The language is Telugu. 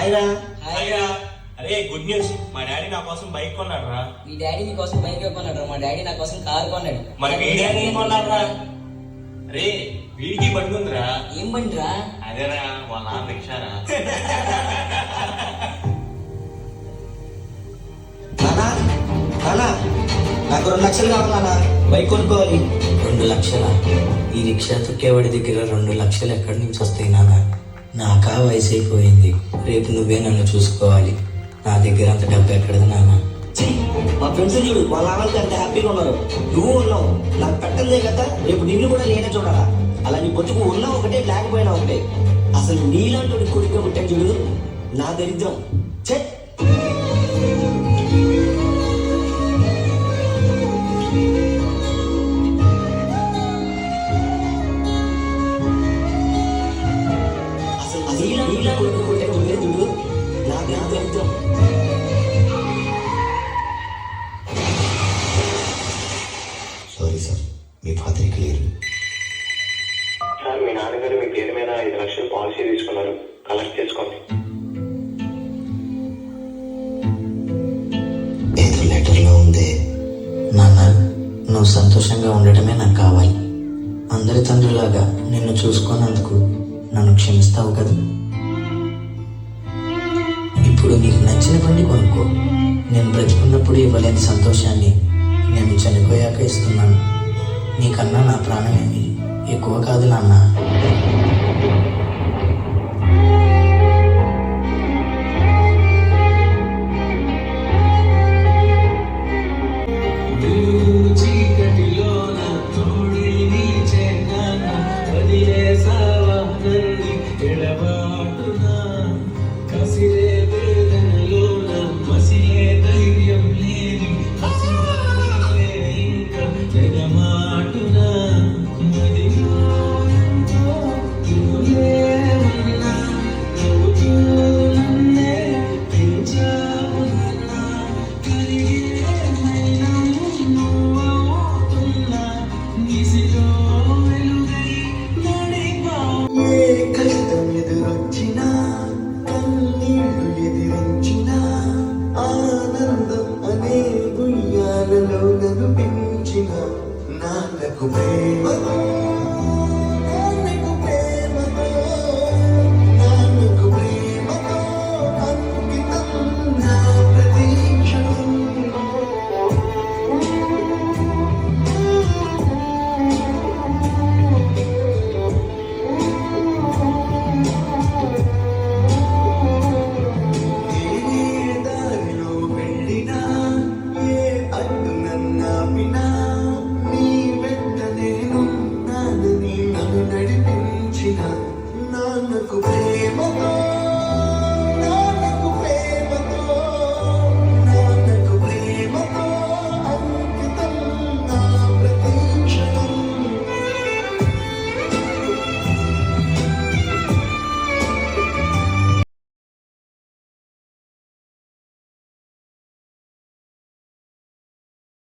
హాయ్ రా హాయ్ రా అరే గుడ్ న్యూస్. మా డాడీ నా కోసం బైక్ కొన్నాడు రా మీ డాడీ నీ కోసం బైక్ కొన్నాడు మా డాడీ నా కోసం కార్ కొన్నాడు. మరి మీ డాడీ కొన్నాడు రా అరే వీడికి బండి ఉందిరా. ఏం బండి రా అదేరా వాళ్ళ నాన్న రిక్షారా? నాకు రెండు లక్షలు కావాలన్నా బైక్ కొనుక్కోవాలి. రెండు లక్షల? ఈ రిక్షా తొక్కేవాడి దగ్గర రెండు లక్షలు ఎక్కడి నుంచి వస్తాయి నాన్న నాకా వయసు అయిపోయింది రేపు నువ్వే నన్ను చూసుకోవాలి. నా దగ్గర అంత డబ్బు ఎక్కడది నాన్న? మా ఫ్రెండ్స్ చూడు వాళ్ళ నాన్నలకి అంత హ్యాపీగా ఉన్నారు. నువ్వు ఉన్నావు. నాకు పెట్టందే కదా? రేపు నిన్ను కూడా నేనే చూడాలా? అలా నీ బతుకు ఉన్నా ఒకటే లేకపోయినా ఒకటే. అసలు నీలాంటి కొడుకు పుట్టాను చూడు. నా దరిద్రం. చెట్ సారీ సార్ మీ ఫాదర్కి లేరు. సార్ మీ నాన్నగారు మీ పేరు మీద ఐదు లక్షలు పాలసీ తీసుకున్నారు. కలెక్ట్ చేసుకోండి. ఏదో లెటర్లో ఉంది. నాన్న నువ్వు సంతోషంగా ఉండటమే నాకు కావాలి. అందరి తండ్రిలాగా నిన్ను చూసుకున్నందుకు నన్ను క్షమిస్తావు కదా? ఇప్పుడు నీకు నచ్చిన బండి కొనుక్కో. నేను బ్రతికున్నప్పుడు ఇవ్వలేని సంతోషాన్ని నేను చనిపోయాక ఇస్తున్నాను. నీకన్నా నా ప్రాణమేమి ఎక్కువ కాదు నాన్న. Away.